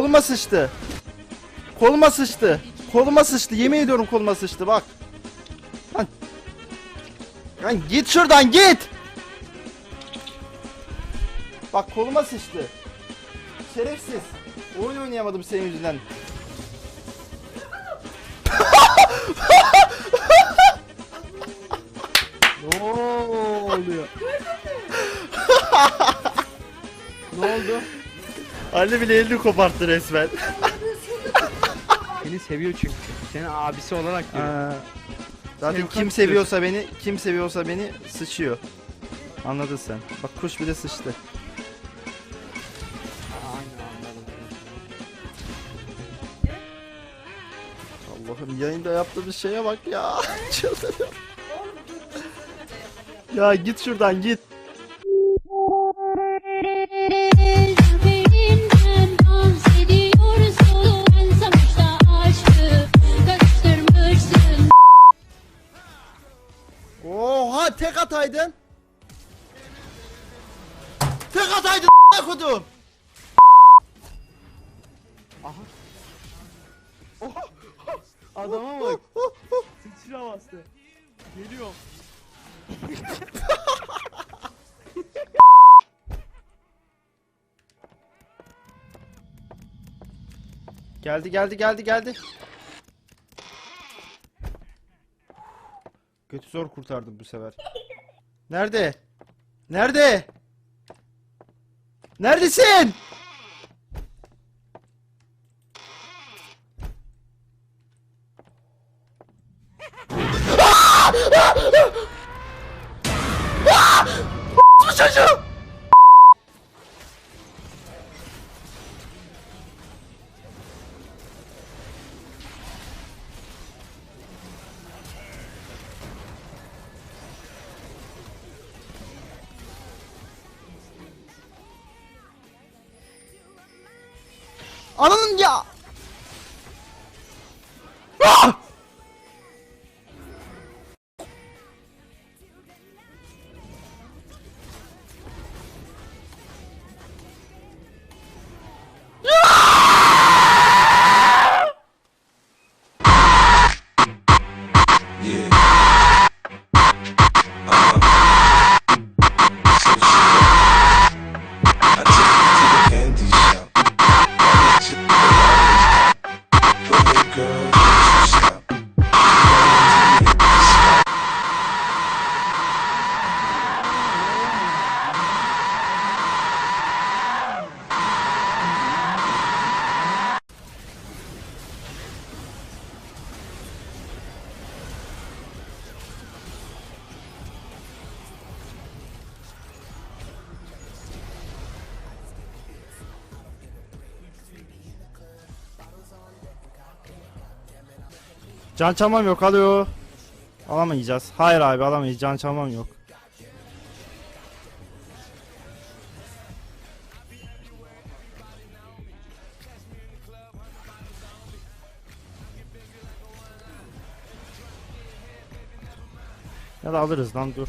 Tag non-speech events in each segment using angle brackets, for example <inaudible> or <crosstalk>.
Koluma sıçtı. Koluma sıçtı. Koluma sıçtı. Yemin ediyorum koluma sıçtı bak. Lan. Lan git şuradan git. Bak koluma sıçtı. Şerefsiz. Oyun oynayamadım senin yüzünden. <laughs> Ne oluyor? ne oldu? Ali bile elini koparttı resmen. Seni seviyor çünkü. Seni abisi olarak görüyor. Zaten Sevkan kim seviyorsa beni, kim seviyorsa beni sıçıyor. Anladın sen. Bak kuş bile sıçtı. Aynen anladım. Allah'ım yayında yaptığımız şeye bak ya. <laughs> Çıldırıyorum. ya git şuradan git. Tek ataydın a**a kodum. Adama bak. Sıçra bastı. Geliyorum. <laughs> Geldi geldi geldi geldi. Götü zor kurtardım bu sefer. Nerede? Nerede? Neredesin? 안 하는냐! 아! Can çalmam yok alo. Alamayacağız. Hayır abi alamayız. Can çalmam yok. Ya da alırız lan dur.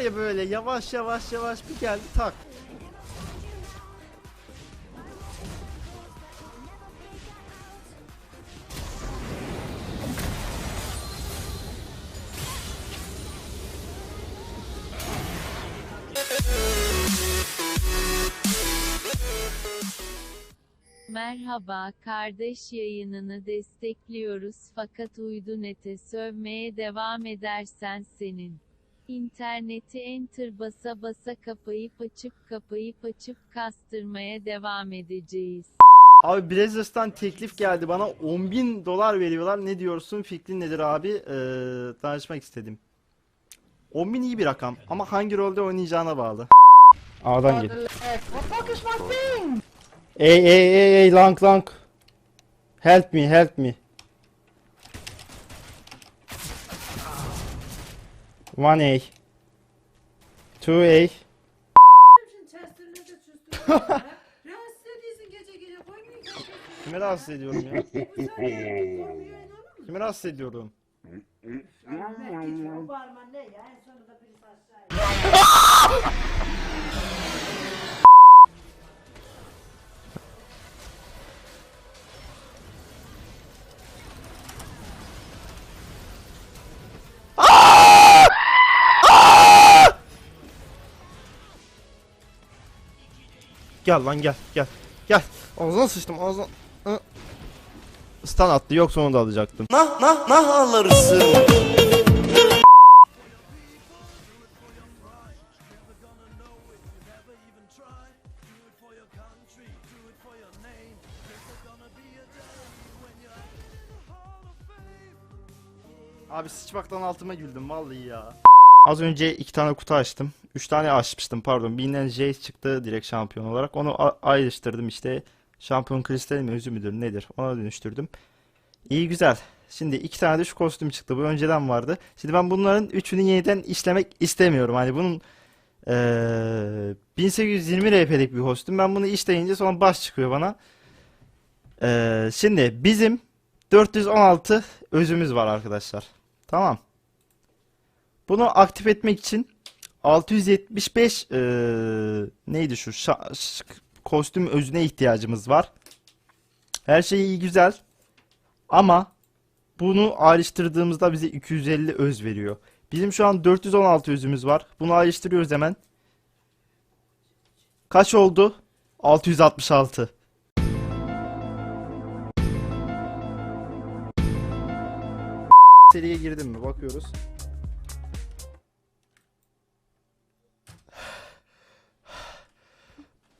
Var ya böyle yavaş yavaş yavaş bir geldi tak. Merhaba kardeş yayınını destekliyoruz fakat uydunete sövmeye devam edersen senin. İnterneti enter basa basa kapayıp açıp kapayıp açıp kastırmaya devam edeceğiz. Abi Brazzers'tan teklif geldi bana 10.000 dolar veriyorlar. Ne diyorsun? Fikrin nedir abi? Ee, danışmak istedim. 10.000 iyi bir rakam ama hangi rolde oynayacağına bağlı. A'dan gel. Ey ey ey ey long long. Help me help me. One A. Two A. Chester'ını da çözdüm. Rahatsız ediyorsun gece gece koymayın. Kime rahatsız ediyorum ya? Bu rahatsız ediyorum? O bağırma ne ya en sonunda birisi aşağıya. <laughs> <laughs> Gel lan gel gel. Gel. Ağzına sıçtım ağzına. Hı. Stun attı yoksa onu da alacaktım. Nah nah nah alırsın. Abi sıçmaktan altıma güldüm vallahi ya. Az önce iki tane kutu açtım. Üç tane açmıştım pardon. Birinden Jace çıktı direkt şampiyon olarak. Onu ayrıştırdım işte. Şampiyon kristali mi özü müdür nedir ona dönüştürdüm. İyi güzel. Şimdi iki tane de şu kostüm çıktı. Bu önceden vardı. Şimdi ben bunların üçünü yeniden işlemek istemiyorum. Hani bunun eee 1820 RP'lik bir kostüm. Ben bunu işleyince sonra baş çıkıyor bana. Eee, şimdi bizim 416 özümüz var arkadaşlar. Tamam. Bunu aktif etmek için 675 eee, neydi şu kostüm özüne ihtiyacımız var. Her şey iyi güzel. Ama bunu ayrıştırdığımızda bize 250 öz veriyor. Bizim şu an 416 özümüz var. Bunu ayrıştırıyoruz hemen. Kaç oldu? 666. Seriye girdim mi? Bakıyoruz.